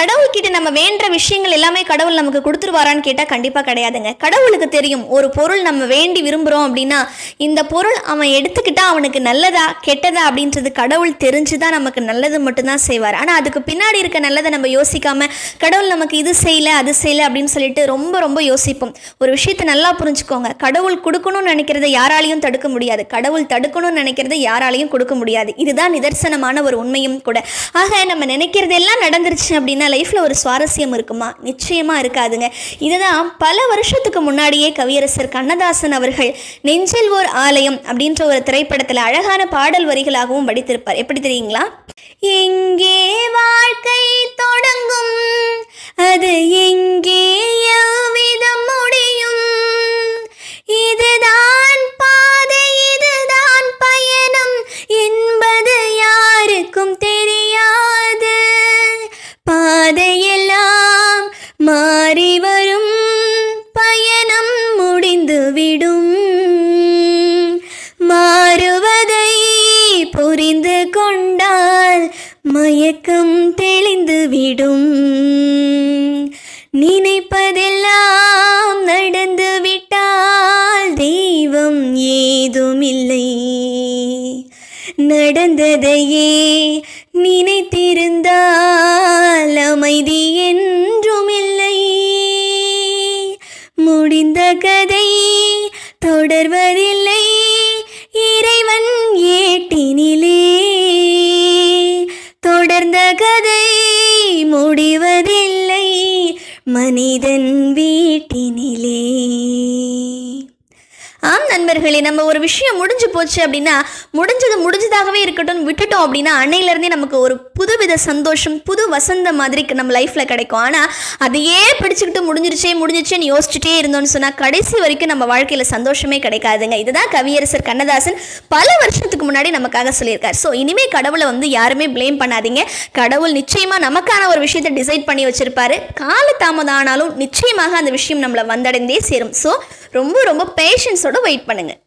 கடவுள்கிட்ட நம்ம வேண்ட விஷயங்கள் எல்லாமே கடவுள் நமக்கு கொடுத்துருவாரான்னு கேட்டால் கண்டிப்பாக கிடையாதுங்க. கடவுளுக்கு தெரியும் ஒரு பொருள் நம்ம வேண்டி விரும்புகிறோம் அப்படின்னா இந்த பொருள் அவன் எடுத்துக்கிட்டா அவனுக்கு நல்லதா கெட்டதா அப்படின்றது கடவுள் தெரிஞ்சு தான் நமக்கு நல்லது மட்டும்தான் செய்வார். ஆனால் அதுக்கு பின்னாடி இருக்க நல்லதை நம்ம யோசிக்காமல் கடவுள் நமக்கு இது செய்யலை அது செய்யலை அப்படின்னு சொல்லிட்டு ரொம்ப ரொம்ப யோசிப்போம். ஒரு விஷயத்தை நல்லா புரிஞ்சுக்கோங்க. கடவுள் கொடுக்கணும்னு நினைக்கிறத யாராலையும் தடுக்க முடியாது. கடவுள் தடுக்கணும்னு நினைக்கிறத யாராலையும் கொடுக்க முடியாது. இதுதான் நிதர்சனமான ஒரு உண்மையும் கூட. ஆக நம்ம நினைக்கிறதெல்லாம் நடந்துருச்சு அப்படின்னா லைஃப்பில் ஒரு சுவாரஸ்யம் இருக்குமா? நிச்சயமாக இருக்காதுங்க. இதுதான் பல வருஷத்துக்கு முன்னாடியே கவியரசர் கண்ணதாசன் அவர்கள் நெஞ்சில் ஓர் ஆலயம் அப்படின்ற ஒரு திரைப்படத்தில் அழகான பாடல் வரிகளாகவும் படித்திருப்பார் எப்படி தெரியுங்களா? எங்கே வாழ்க்கை தொடங்கும் மாறுவதை புரிந்து கொண்டால் மயக்கம் தெளிந்துவிடும் நினைப்பதெல்லாம் நடந்து விட்டால் தெய்வம் ஏதுமில்லை. நடந்ததையே நினைத்திருந்தால் அமைதி என்றுமில்லை. முடிந்த கதை தொடர்வதில் மனிதன் வீட்டினிலே. நண்பர்களே நம்ம ஒரு விஷயம் முடிஞ்சு போச்சு அப்படின்னா முடிஞ்சது முடிஞ்சதாகவே இருக்கட்டும் விட்டுட்டோம் அப்படின்னா அன்னையிலேருந்தே நமக்கு ஒரு புதுவித சந்தோஷம் புது வசந்த மாதிரி நம்ம லைஃப்பில் கிடைக்கும். ஆனால் அதையே பிடிச்சிக்கிட்டு முடிஞ்சிருச்சே முடிஞ்சிச்சேன்னு யோசிச்சுட்டே இருந்தோம்னு சொன்னால் கடைசி வரைக்கும் நம்ம வாழ்க்கையில் சந்தோஷமே கிடைக்காதுங்க. இதுதான் கவியரசர் கண்ணதாசன் பல வருஷத்துக்கு முன்னாடி நமக்காக சொல்லியிருக்கார். ஸோ இனிமேல் கடவுளை வந்து யாருமே ப்ளேம் பண்ணாதீங்க. கடவுள் நிச்சயமாக நமக்கான ஒரு விஷயத்தை டிசைட் பண்ணி வச்சிருப்பாரு. கால தாமதம் ஆனாலும் நிச்சயமாக அந்த விஷயம் நம்மளை வந்தடைந்தே சேரும். ஸோ ரொம்ப ரொம்ப பேஷன்ஸோட வெயிட் பண்ணுங்கள்